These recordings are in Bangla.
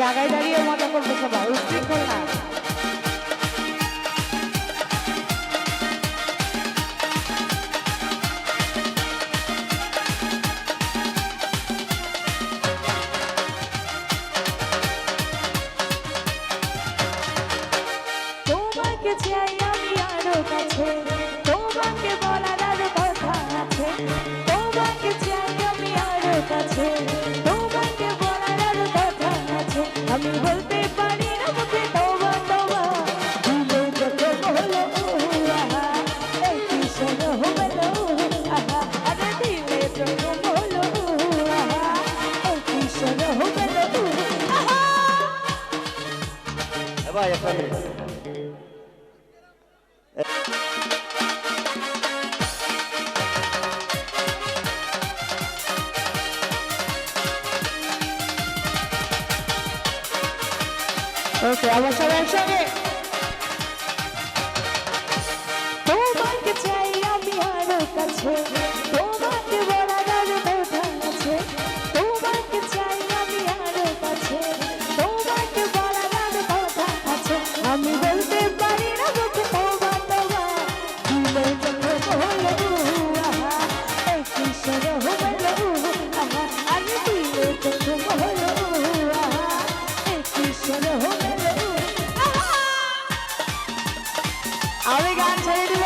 জায়গায় দাঁড়িয়ে মজা করবে সবাই উচ্ছৃঙ্খল না। তোমাকে বলার কথা আছে, তোমাকে চাই আমি আরও কাছে। নাই এখানে ওকে আমার সবাই একসঙ্গে। তোমাকে চাই আমি আরও কাছে। Polygon Tater.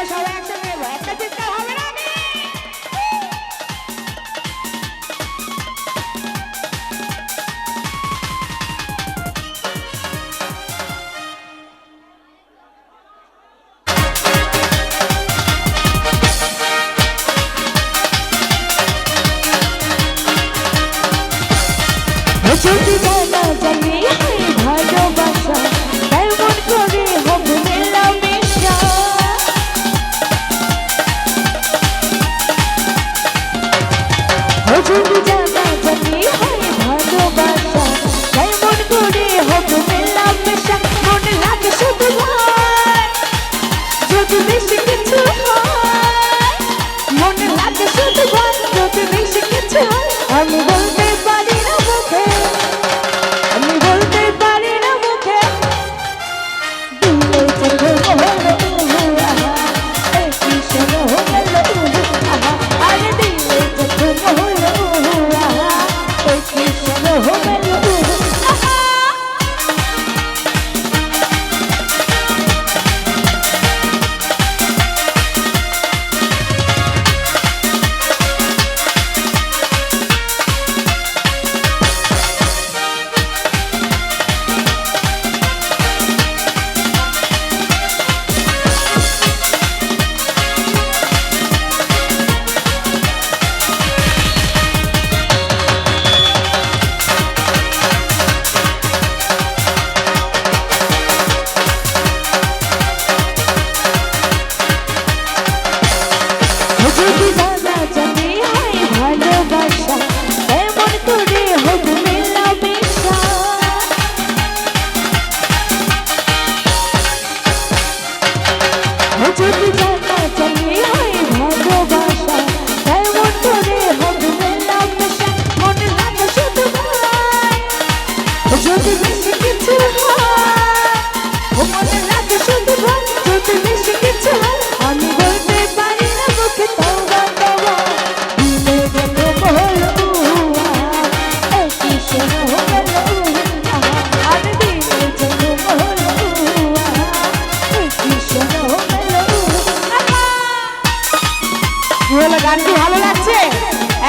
গানটি ভালো লাগছে?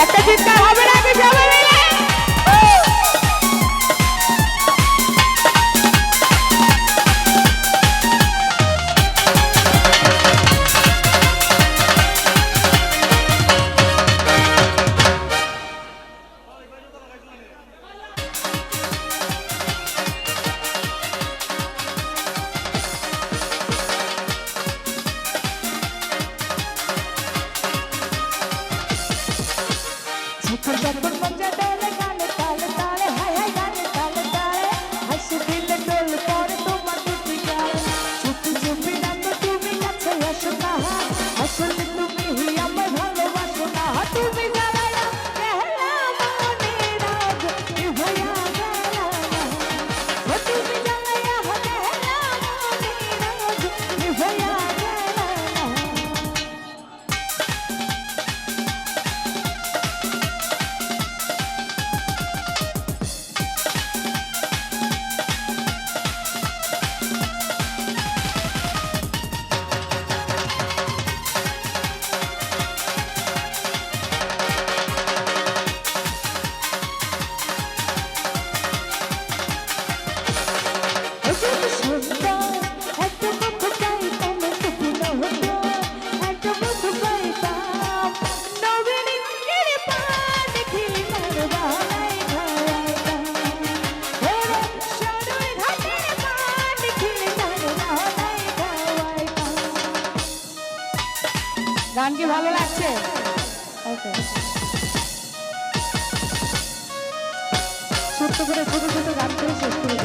একটা চিৎকার হবে নাকি সবাই কি ভালো লাগছে? ওকে ছোট্ট করে ছোট ছোট গান করে শেষ করে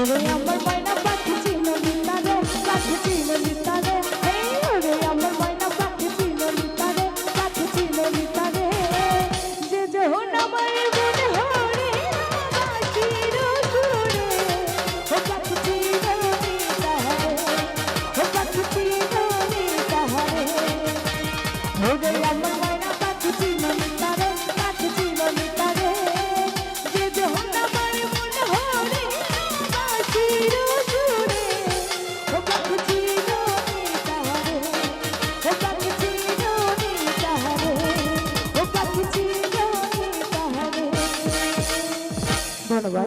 আমার ময়না পাখি ছিল ছিল নিতারে